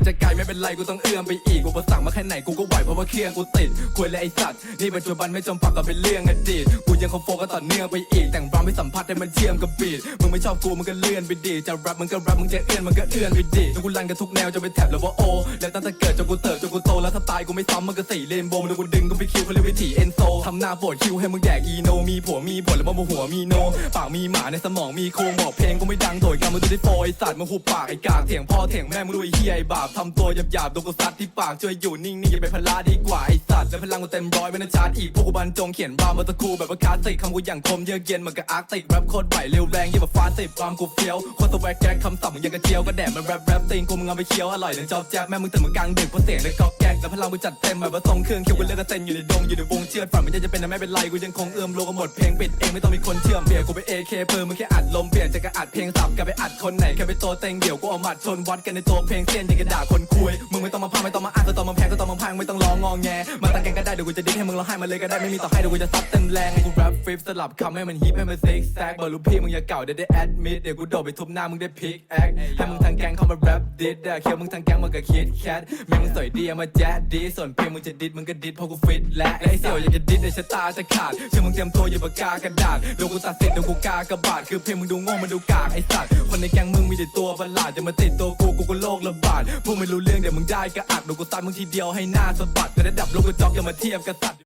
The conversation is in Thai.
มันจะไกลไม่เป็นไรกูต้องเอื้อมไปอีกกูประสั่งมาแค่ไหนกูก็ไหวเพราะว่าเครื่องกูติดคุยเลยไอสัตว์นี่ปัจจุบันไม่จำฝักกับเป็นเรื่องอดีตกูยังคงโฟกัสต่อเนื่องไปอีก แต่งรำให้สัมผัสให้มันเชื่อมกับบีทมึงไม่ชอบกูมึงก็เลื่อนไปดีจะแรปมึงก็แรปมึงจะเอื้อนมึงก็เอื้อนไปดีจนกูรันกันทุกแนวจะเป็นแท็บแล้วว่าโอแล้วตั้งแต่เกิดจนกูเติบจนกูโตแล้วถ้าตายกูไม่ซ้ำมันก็สี่เลนโบมันกูดึงกูไปคิวเขาเรียกวิถีเอนโซทำหน้าปวดคิวให้มึงแดกอีโนมีผัวมีผลแล้วมาหัวมีโนปากมีหมาในสมองมีโครงบอกเพลงกูไม่ดังโดยการมึงดูได้โฟไอสัตว์มึงหุบปากไอกากเถียงพ่อเถียงแม่มึงดูไอ้เฮียไอบาปบทำตัวหยาบๆโดนกูซัดที่ปากช่วยอยู่นิ่งๆอย่าไปพลาดีกว่าไอสัตว์แล้วพลังกูเต็มร้อยไว้ในชาร์ตอีกพวกกูบรรจงเขียนรามมาตะคูแบบว่าคลาสสิกคำกูอย่างคมเยือกเย็นเหมือนกับอาร์กติกแรปโคตรไหวเร็วแรงยิ่งแบบฟ้าสิบความกูเฟี้ยวโคตรสวกแจ็คคำศัพท์มึงยังกระเจียวก็แดดมันแรปแรปตีนกูมึงเอาไปเคี้ยวอร่อยเลยจอบแจ๊บแม่มึงตื่นมากลางดึกเพราะเสียงในกอกแก๊กแล้วพลังกูจัดเต็มแบบว่าทรงเครื่องคิวกูเลือกกระเซ็นอยู่ในดงอยู่ในวงเชือดฝันมันจะเป็นแต่ไม่เป็นไรกูยังคงเอื้อมโลกหมดเพลงปิดเองไม่ต้องมีคนเชื่อมเบียร์กูไปเอเพิ่มมึงแค่อัดลมเปลี่ยนจากการอัดเพลงสับกลายไปอัดคนไหนแค่ไปโตเต็งเดี่ยวกูเอาหมัดชนวัดกันในตัวเพลงเส้นอยังกระด่าคนคุยมึงไม่ต้องมาพาไม่ต้องมาอ้างก็ต้องมาแพง พังไม่ต้องร้องงอแง มาตั้งแกงก็ได้เดี๋ยวกูจะดิ้นให้มึงร้องไห้มาเลยก็ได้ไม่มีต่อให้เดี๋ยวกูจะซัดเต็มแรงให้กูแรปฟลิปสลับคำให้มันฮิปให้มันซิกแซกบอกลูกพี่มึงอย่าเก่าเดี๋ยวได้แอดมิดเดี๋ยวกูโดดไปทุบหน้ามึงได้พิกแอคให้มึงทางแกงเข้ามาแรปดิดอะเคียวมึงทางแกงมึงก็คิดแคทแม่มึงสวยดีเอามาแจ๊ดดีส่วนเพลงมึงจะดิดมึงก็ดิดเพราะกูฟิตและไอ้เสี่ยวอยากจะดิดในชะตาจะขาดเชื่อมึงเตรียมตัวอย่าปากกากระดาษเดี๋ยวกูตัดเสิทธิ์เดี๋ยวกูกากระบาดคือเพลงมึงดูโง่มันดูกากไอ้สัตว์คนในแกงมึงมีแต่ตัวประหลาดจะมาติดตัวกูกูก็โลกระบาดพวกไม่รู้เรื่องเดี๋ยวมึงได้ก็อัดเดี๋ยวกูซัดมึงทีเดียวให้น้าสะบัดแต่ระดับโลกกูจ็อกอย่ามาเทียบกับตัด